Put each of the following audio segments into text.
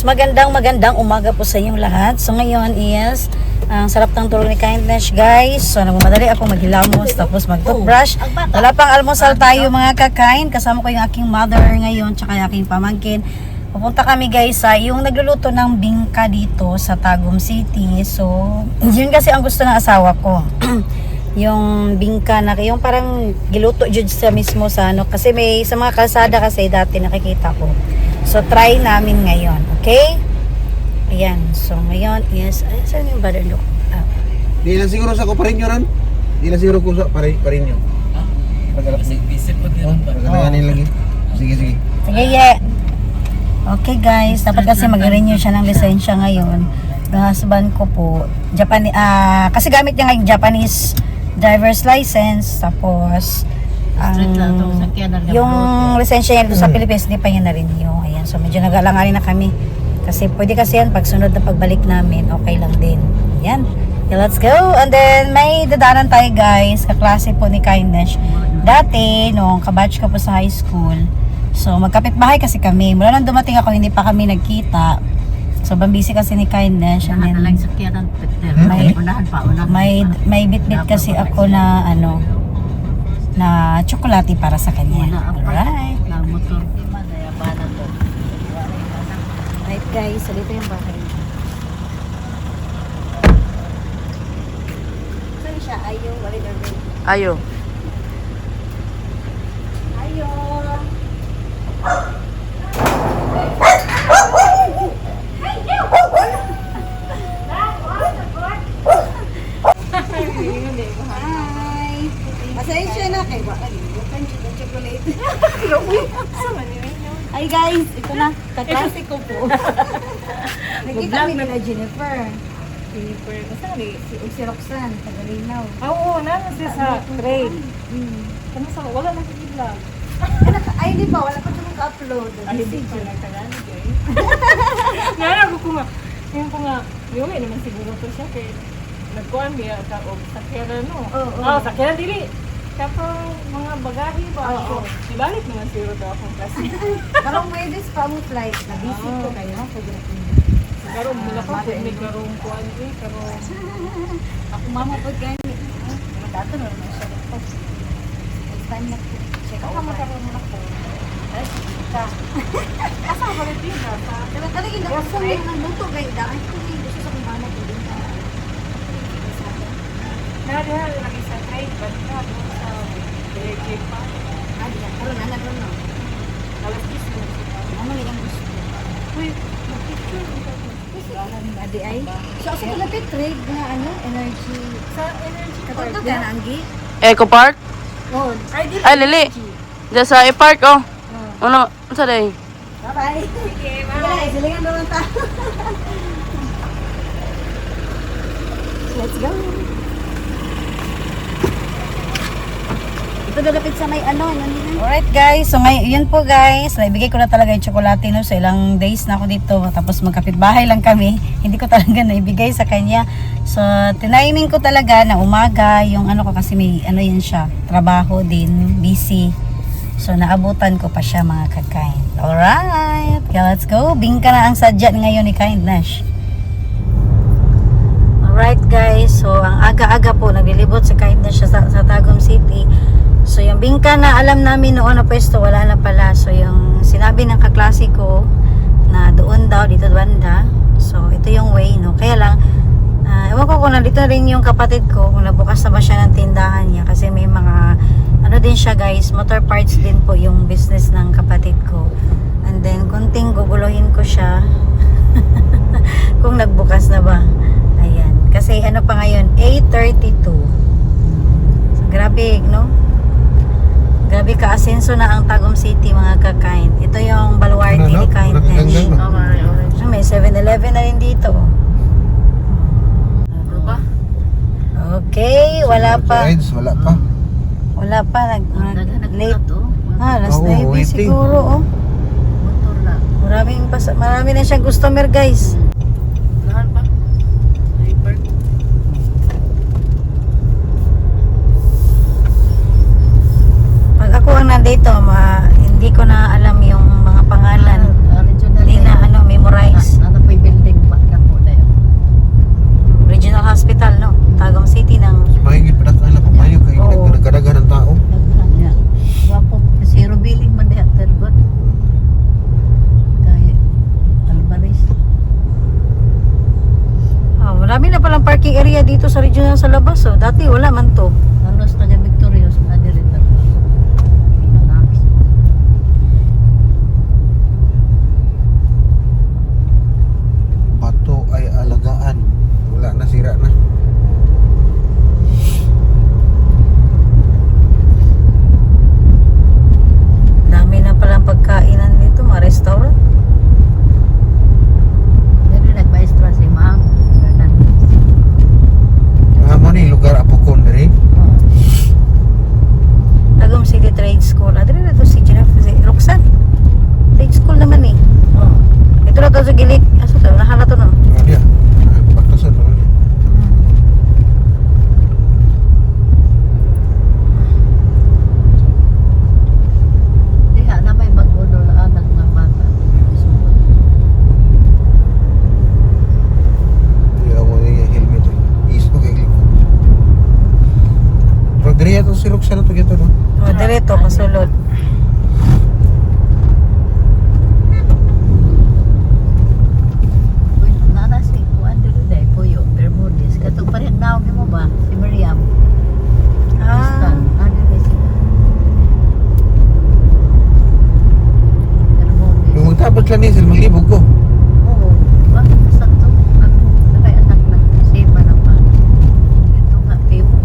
Guys, magandang magandang umaga po sa inyong lahat. So ngayon is ang sarap ng tulog ni Kindness guys. So nagmamadali ako maghilamos tapos mag-toothbrush. Wala pang almusal tayo mga kakain. Kasama ko yung aking mother ngayon tsaka yung aking pamangkin. Pupunta kami guys sa yung nagluluto ng bingka dito sa Tagum City. So yun kasi ang gusto ng asawa ko. yung bingka na yung parang giluto jud sa mismo sa ano kasi may sa mga kalsada kasi dati nakikita ko. So try namin ngayon, okay? Ayan. So ngayon is ay saan yung brother look? Ah, Di lang siguro sa ko parinyo ran. Di lang siguro ko sa pare, parinyo. Pagkalap ni. Bisip po din Oh, lagi. Sige, sige. Sige, ye. Okay guys, dapat kasi mag-renew siya ng lisensya ngayon. Yung husband ko po, Japan, ah kasi gamit niya ngayon Japanese driver's license, tapos ang yung lisensya niya sa Philippines, hindi pa niya na-renew. Ayan, so medyo nagalanganin na kami. Kasi pwede kasi yan, pag sunod na pagbalik namin, okay lang din. Ayan. Okay, let's go. And then, may dadanan tayo guys, kaklase po ni Kindness. Dati, nung kabatch ko po sa high school, so magkapit bahay kasi kami. Mula nang dumating ako, hindi pa kami nagkita. So, busy kasi ni Kindness. And then. May- unahan pa, unahan. may may bitbit kasi ako na ano na tsokolate para sa kanya. Alright. Right guys, so dito yung bahay. Saan siya? Ayo, wala na rin. Ayo. Ayo. Hi. Pasensya na kay ba bukan siya ng chocolate. Hi guys, ito na. Kaklase ko po. Nakita kami nila Jennifer. Jennifer, masali. Si, si Roxanne, taga-Linaw. Ah, Oo, na siya sa trade. Hmm. Kano sa wala na sa vlog. Ay, di ba? Wala pa siya ka-upload. Ay, hindi ko na Tagalog eh. Nara ko ko nga. Yung ko nga, yun naman siguro to siya kay nagkuhan niya ka og sakyanan no. Oo, oo. Oh, sakyanan dili. Kapag mga bagahe ba Oo. ako. Ibalik naman siguro daw akong kasi. Karong this pa mo flight. Na-busy ko kayo. Pwede na. Karong mula ko Mother-in-law. may karong kuan eh, karong Ako mama po gani. Dato na naman siya. Next time na po. Check ako out. makaroon na ko. Ay, ka. Asa ba rin din ha? Sa Kaya talaga hindi ako sa luto kayo. Dahil ko hindi gusto sa kumana ko din. Nada lagi sa trade, ba't ka doon sa Beijing pa? Ah, di na. Karoon na na doon, no? Alas 10 mo siya. Yung gusto? Uy, mag-picture mo ka. Adi ay. So, sa lapit trade na ano, energy. Sa energy park. ka na, Anggi? Eco Park? Oh, Ay, di Ay, lili. Diyan sa e-park, oh. Ano, ano sa day? bye-bye. Sige, Wala, silingan naman ta. Let's go. Ito dalapit sa may ano, ano nila. Alright guys, so ngayon, yun po guys, naibigay ko na talaga yung tsokolate no, so ilang days na ako dito, tapos magkapit bahay lang kami, hindi ko talaga naibigay sa kanya. So, tiniming ko talaga na umaga, yung ano ko kasi may, ano yun siya, trabaho din, busy. So, naabutan ko pa siya mga kakain. Alright, okay, let's go. Bingka na ang sadya ngayon ni Kindness. Alright guys, so ang aga-aga po naglilibot si Kindness siya sa, sa Tagum City. So yung bingka na alam namin noon na pwesto, wala na pala. So yung sinabi ng kaklase ko na doon daw, dito banda. So ito yung way, no? Kaya lang, ah, ewan ko kung nandito rin yung kapatid ko, kung nabukas na ba siya ng tindahan niya. Kasi may mga, ano din siya guys, motor parts din po yung business ng kapatid ko. And then, kunting guguluhin ko siya kung nagbukas na ba. Ayan. Kasi ano pa ngayon, 8.32. So, grabe, no? Grabe ka-asenso na ang Tagum City, mga kakain. Ito yung baluarte ni Kindness. Okay, Ah, May 7-Eleven na rin dito. Ano ba? Okay, wala pa. Rides, wala pa. Wala pa. Nag, nag- late. to. Ah, last 9 waiting. siguro, oh. Motor na. Maraming, pas- marami na siyang customer, guys. ko na ma, hindi ko na alam yung mga pangalan. Hindi na ano, memorize. Ano po yung building ba na po na? Regional Hospital, no? Tagum City ng... Mahigit pa na kaila pa mayo kay Oo. ng tao. Nagkanya. Wapo, zero billing man diyan, Tergot. Kay Alvarez. Ah, marami na palang parking area dito sa regional sa labas. Oh. Dati wala man to. Ato si Roxana to gito no. O, direto, kasulod. Uy, nana si Kuan diri dai Puyo Bermudez. Katong parehas naon mo ba? Si Miriam. Ah, Ano diri sila? Bermudez. Yung magtapos lang ni sila maglibog ko. Oo. Bakit sakto? Ano? Nakay anak na. Sima na pa. Ito nga, Timo.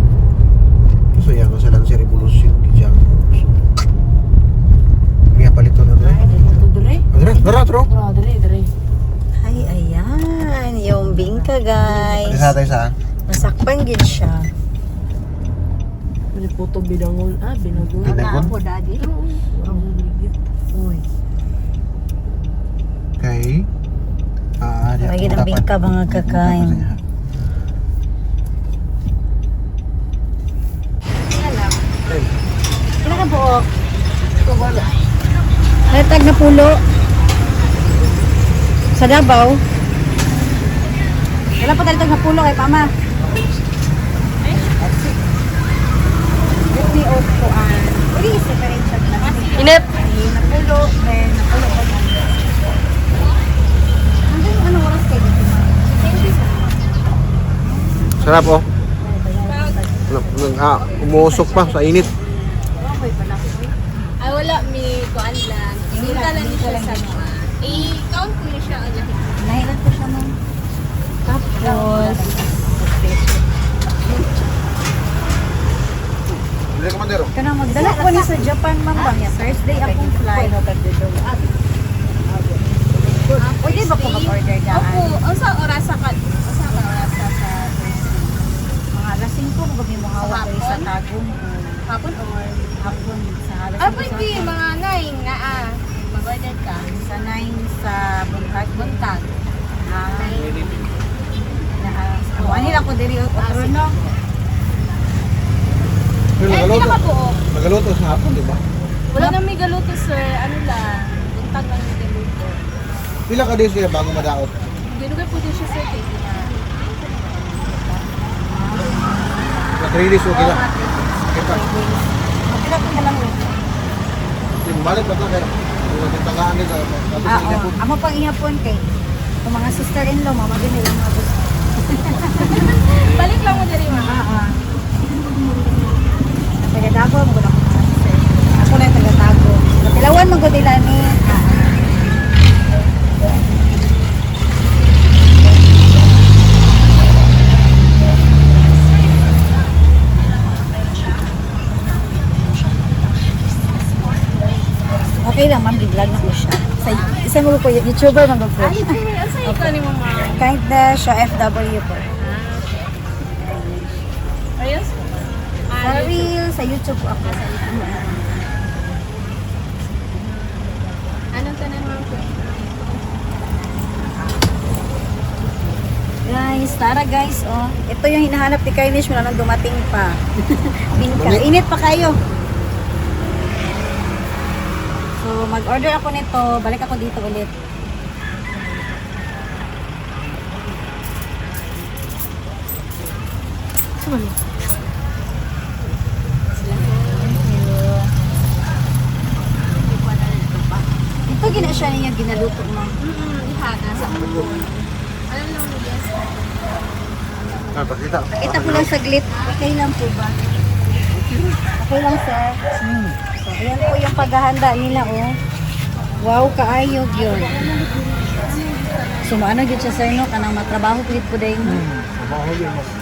So yan ko sa lang si revolution di jang. Miya palito na dre. Ito dire. Dre, dara tro. Bro, dire, dire. ay, ayan. Yung bingka, guys. Sa tayo sa. Nasakpan gid siya. May puto bidangol. Ah, binagol. Pinagon? Ako, daddy. Uy. Kay Ah, di Lagi ng bingka, mga kakain. Kailan ka po? Natag na pulo. Sa Davao. Wala pa tayo na pulo kay Pama. Ah, Inip! Napulo, then napulo ko na. Hanggang ano oras kayo dito? Sarap oh. Nag, ah, umuusok pa sa init. Ay ah, wala, may kuan lang. Hindi lang siya sa mga 8 Tapos, kana magdala ko ni sa Japan ma'am ba? Thursday akong flight. Pwede ba ko mag-order dyan? Opo, ang sa oras sa kan. Ang sa oras sa Mga alas 5 ko gabi mo hawak ko sa tagong. hapon or Hapon sa alas 5 Ah, pwede, mga 9 nga ah. Mag-order ka. Sa 9 sa buntag. Buntag. Ah. Na, ano lang ko diri otro no? Pero Eh, nagaluto. Nagaluto sa hapon, di ba? Wala na may galuto, sir. Ano lang. Buntag lang may galuto. Pila ka days sila bago madaot? Ginugay po din siya, sir. Kaya na. Sa 3 days okay lang. Okay pa. Pila ko na lang. Yung balik ba ito kaya? Yung nagtagaan din sa Ah, sa oh. Amo pang ihapon kay kung mga sister-in-law, mama din nila mga gusto. Balik lang mo diri, ma. Ah, ah. Taga-Dago, mo na. Ako lang taga-Dago. Pilawan mo ko nila ni Okay lang, ma'am. Biglag na ko siya. Sa, isa mo ko, YouTuber man ko. Ay, ka ni mama. Kahit na siya FW po. Ayos? Sa real, sa YouTube po ako. Anong tanan mo? Guys, tara guys, oh. Ito yung hinahanap ni Kylish, wala nang dumating pa. Bingka. Init pa kayo. So, mag-order ako nito. Balik ako dito ulit. Ito gina siya niya ginaluto mo. Mm-mm, iha, nasa puton. Alam lang mo, yes. Ah, pakita. Pakita ko lang saglit. Okay lang po ba? Okay lang, sir. So, ayan po yung paghahanda nila, oh. Wow, kaayog yun. So, maano yun siya, sir, no? Kanang matrabaho po po din. Mabaho yun.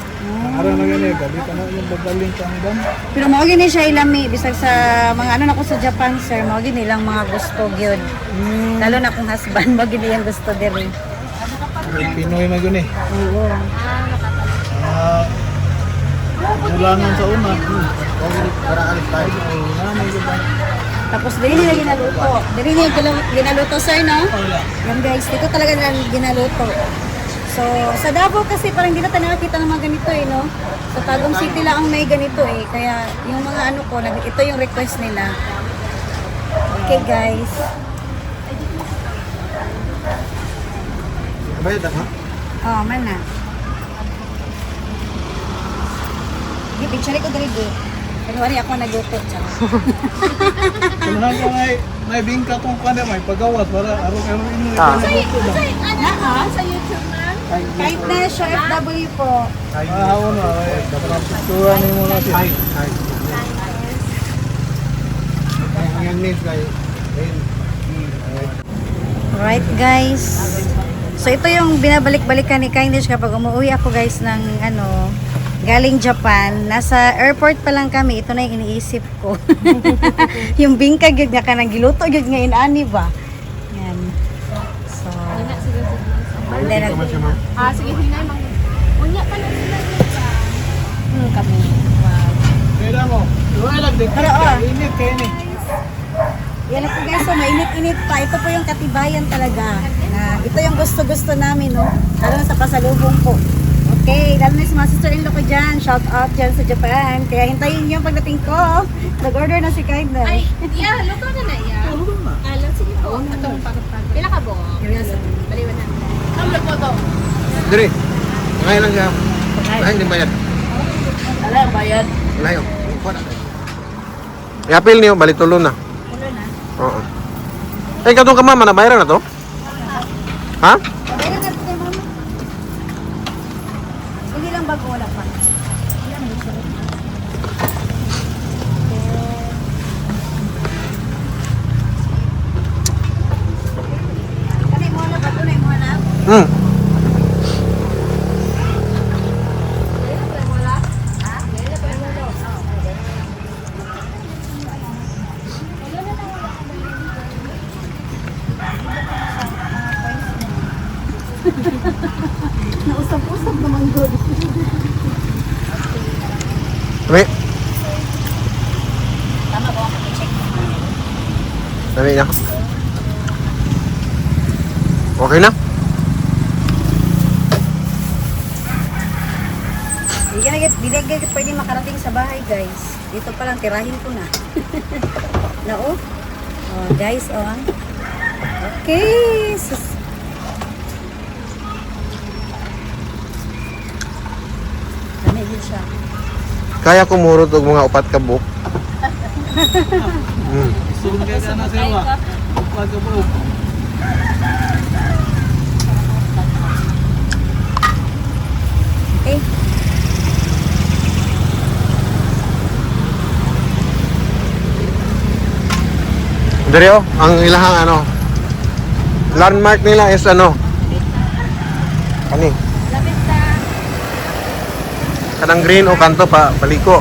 Araw na yan eh, balik ka na yung bagaling kang dam. Pero mao gini siya ilami bisag sa mga ano na ko sa Japan sir, mao gini lang mga gusto gyud. Lalo na kung husband mao gini yung gusto diri. Pinoy mag yun eh. Oo. Ah, Bulangan sa una. Para alis tayo. Nanay ko ba? Tapos diri nila ginaluto. Diri nila ginaluto sir no? Yan guys, dito talaga nila ginaluto. So, sa Davao kasi parang hindi na tayo nakakita ng mga ganito eh, no? Sa Tagum City lang ang may ganito eh. Kaya yung mga ano ko, ito yung request nila. Okay guys. Bayad ha? Oh, man na. Sige, picture ko dali go. Pero wari ako nagluto. Tsaka. Kailangan ko may may bingka tong kanya may pagawas para araw-araw ino Ah. ito na Say, ano, sa YouTube ma'am? Kahit na siya FW po. Ah, ano ay dapat picturean ni mo na siya. Ay, ay. Ang names kay Alright guys. So ito yung binabalik-balikan ni Kindness kapag umuwi ako guys ng ano, galing Japan. Nasa airport pa lang kami. Ito na yung iniisip ko. yung bingka gyud nga kanang giluto gyud nga inani ba. Yan. So, ma'am. Ah, sige, hinay, mang... Unya pa lang sila. hmm, kami. Wow. Kaya mo. Wala lang din. Pero, ah. Init ni. Yan po guys, so mainit-init pa. Ito po yung katibayan talaga. Na ito yung gusto-gusto namin, no? Lalo na sa pasalubong po. Okay, lalo na sa mga sister-in-law ko dyan. Shout out dyan sa Japan. Kaya hintayin niyo pagdating ko. Nag-order na si Kindness. Ay, yeah, luto na na, yeah. Luto na. Alam, sige po. Atong pagod-pagod. Pila ka bo? Baliwan na. To. Dire. Ngayon lang siya. Lain din bayad. Wala, bayad. Layo. I-appeal niyo, balik tulo na. Tulo na. Oo. Eh, katong ka mama, nabayaran na to? Ha? Okay na kay mama. Hindi lang bago wala pa. Hmm. Nausap-usap naman good. Dami. Tama ba ako check Dami na. Okay na? Na hindi ka pwede makarating sa bahay, guys. Dito pa lang, tirahin ko na. na, oh. Oh, guys, oh. Okay. Sus. Siya. Kaya kumurot og mga upat ka hmm. Sunod ka na sa iwa. Huwag ka. Okay. Dire oh, ang ilahang ano. Landmark nila is ano? Sa... Kanang green o kanto pa paliko.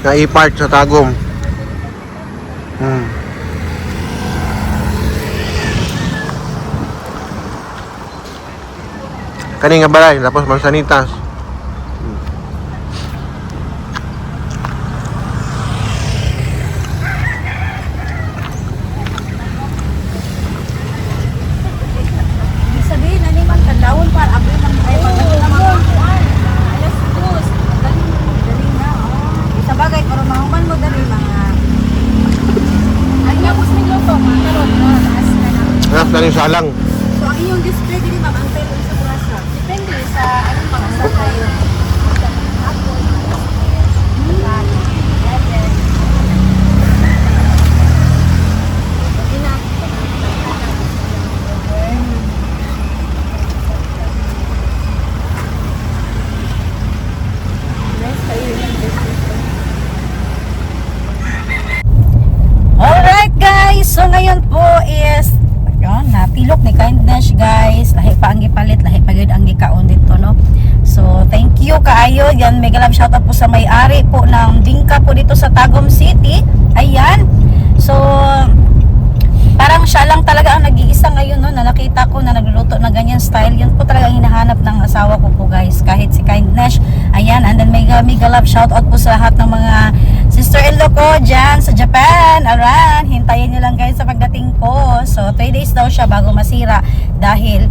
Na i-part sa tagom. Hmm. Kani nga balay, tapos mansanitas. natilok ni kindness guys. Lahi pa ang gipalit lahi pa gyud ang gikaon dito no? So thank you kaayo. Yan mega love shoutout po sa may-ari po ng Dingka po dito sa Tagum City. Ayan. So parang siya lang talaga ang nag-iisa ngayon no, na nakita ko na nagluluto na ganyan style. Yun po talaga hinahanap ng asawa ko po guys. Kahit si Kindness. Ayan. And then mega mega love shoutout po sa lahat ng mga sister-in-law ko dyan sa Japan. Aran. Hintayin nyo lang guys sa pagdating ko. So 3 days daw siya bago masira. Dahil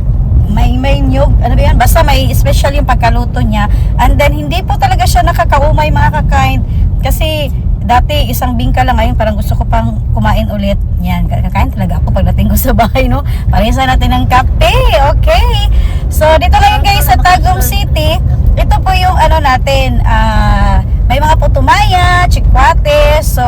may may nyug, ano ba yan? Basta may special yung pagkaluto niya. And then, hindi po talaga siya nakakaumay mga kakain. Kasi, dati isang bingka lang ngayon, parang gusto ko pang kumain ulit. Yan, kakain talaga ako pagdating ko sa bahay, no? Parisa natin ng kape, okay? So, dito lang guys sa Tagum City. Ito po yung ano natin, ah, may mga putumaya, chikwate. So,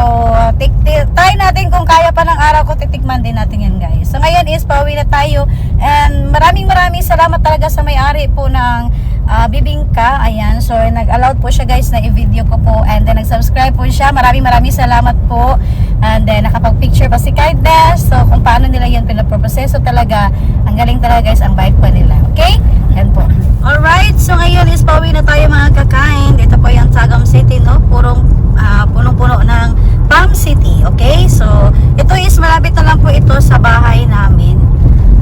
tik try natin kung kaya pa ng araw ko, titikman din natin yan guys. So, ngayon is pauwi na tayo. And maraming maraming salamat talaga sa may-ari po ng ah, bibingka. Ayan. So, nag-allowed po siya guys na i-video ko po. And then, nag-subscribe po siya. Maraming maraming salamat po. And then, nakapag-picture pa si Kindness. So, kung paano nila yun pinaproseso talaga. Ang galing talaga guys, ang bait pa nila. Okay? Yan po. Alright, so ngayon is pauwi na tayo mga kakain. Dito po yung Sagam City, no? Purong, ah, punong-puno ng Palm City. Okay? So, ito is malapit na lang po ito sa bahay namin.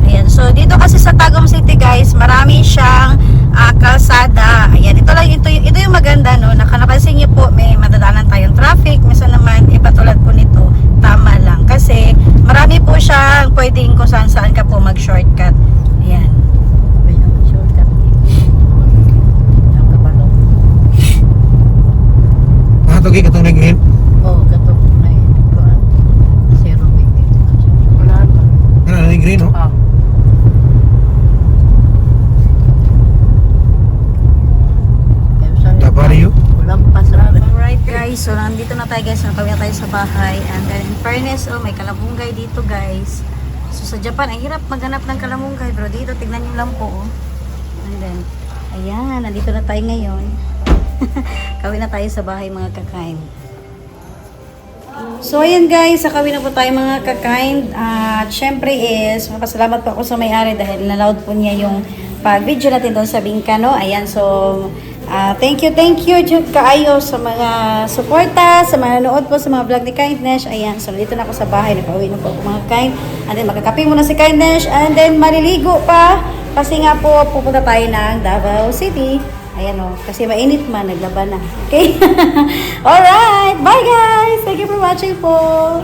Ayan. So, dito kasi sa Tagum City, guys, marami siyang ah, kalsada. Ayan. Ito lang, ito, yung- ito yung maganda, no? Nakanapansin niyo po, may madadanan tayong traffic. Minsan naman, iba tulad po nito, tama lang. Kasi, marami po siyang pwedeng kung saan-saan ka po mag-shortcut. Ayan. Ayan, shortcut. Ang kapalong. Ah, ito kay katong green. Oh, katok na eh. Kuan. Zero waiting. Wala pa. Green, no? Ah. Kaya saan- Tapari yun. Walang. Alright guys, so nandito na tayo guys, nakawin na tayo sa bahay and then in fairness, oh may kalabunggay dito guys so sa Japan, ang hirap maghanap ng kalabunggay pero dito, tignan nyo lang po oh. and then, ayan, nandito na tayo ngayon kawin na tayo sa bahay mga kakain So ayan guys, sakawin na po tayo mga kakain at syempre is, mapasalamat po ako sa may-ari dahil naloud po niya yung pag-video natin doon sa Bingkano. Ayan, so ah, thank you, thank you Jud kaayo sa mga suporta, sa mga nanood po sa mga vlog ni Kindness. Ayan, so dito na ako sa bahay, napauwi na po ako mga kind. And then magkakape muna si Kindness and then maliligo pa kasi nga po pupunta tayo ng Davao City. Ayan o, kasi mainit man, naglaban na. Okay? Alright, bye guys! Thank you for watching po!